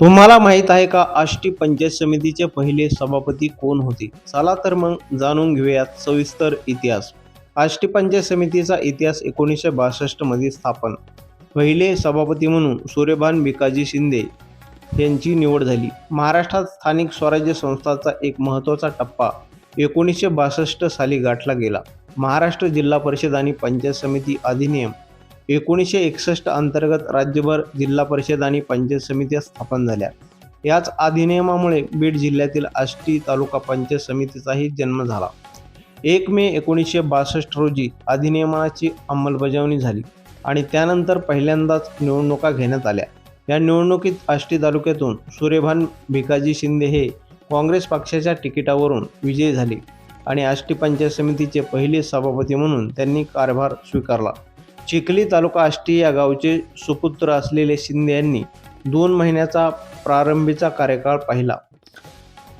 तुम्हाला माहीत आहे का आष्टी पंचायत समितीचे पहिले सभापती कोण होते? चला तर मग जाणून घेऊयात सविस्तर इतिहास. आष्टी पंचायत समितीचा इतिहास एकोणीसशे बासष्टमध्ये स्थापन. पहिले सभापती म्हणून सूर्यभान भिकाजी शिंदे यांची निवड झाली. महाराष्ट्रात स्थानिक स्वराज्य संस्थाचा एक महत्त्वाचा टप्पा एकोणीसशे बासष्ट साली गाठला गेला. महाराष्ट्र जिल्हा परिषद आणि पंचायत समिती अधिनियम एकोणीसशे एकसष्ट अंतर्गत राज्यभर जिल्हा परिषद आणि पंचायत समित्या स्थापन झाल्या. याच अधिनियमामुळे बीड जिल्ह्यातील आष्टी तालुका पंचायत समितीचाही जन्म झाला. एक मे एकोणीसशे बासष्ट रोजी अधिनियमाची अंमलबजावणी झाली आणि त्यानंतर पहिल्यांदाच निवडणुका घेण्यात आल्या. या निवडणुकीत आष्टी तालुक्यातून सूर्यभान भिकाजी शिंदे हे काँग्रेस पक्षाच्या तिकिटावरून विजयी झाले आणि आष्टी पंचायत समितीचे पहिले सभापती म्हणून त्यांनी कारभार स्वीकारला. चिखली तालुका आष्टी या गावचे सुपुत्र असलेले शिंदे यांनी दोन महिन्याचा प्रारंभीचा कार्यकाळ पाहिला.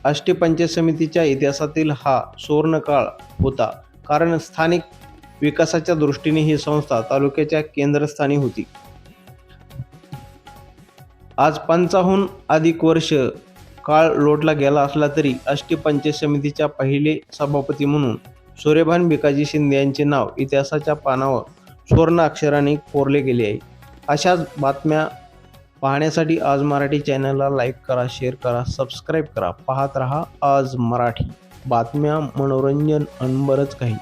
आष्टी पंचायत समितीच्या इतिहासातील हा सुवर्णकाळ होता. कारण स्थानिक विकासाच्या दृष्टीने ही संस्था तालुक्याच्या केंद्रस्थानी होती. आज पंचाहून अधिक वर्ष काळ लोटला गेला असला तरी अष्टी पंचायत समितीच्या पहिले सभापती म्हणून सूर्यभान भिकाजी शिंदे यांचे नाव इतिहासाच्या पानावर सुवर्ण अक्षराने कोरले गेले आहे. अशाच बातम्या पाहण्यासाठी आज मराठी चॅनलला लाईक करा शेअर करा सबस्क्राईब करा. पाहत रहा आज मराठी. बातम्या मनोरंजन अनबरच काही.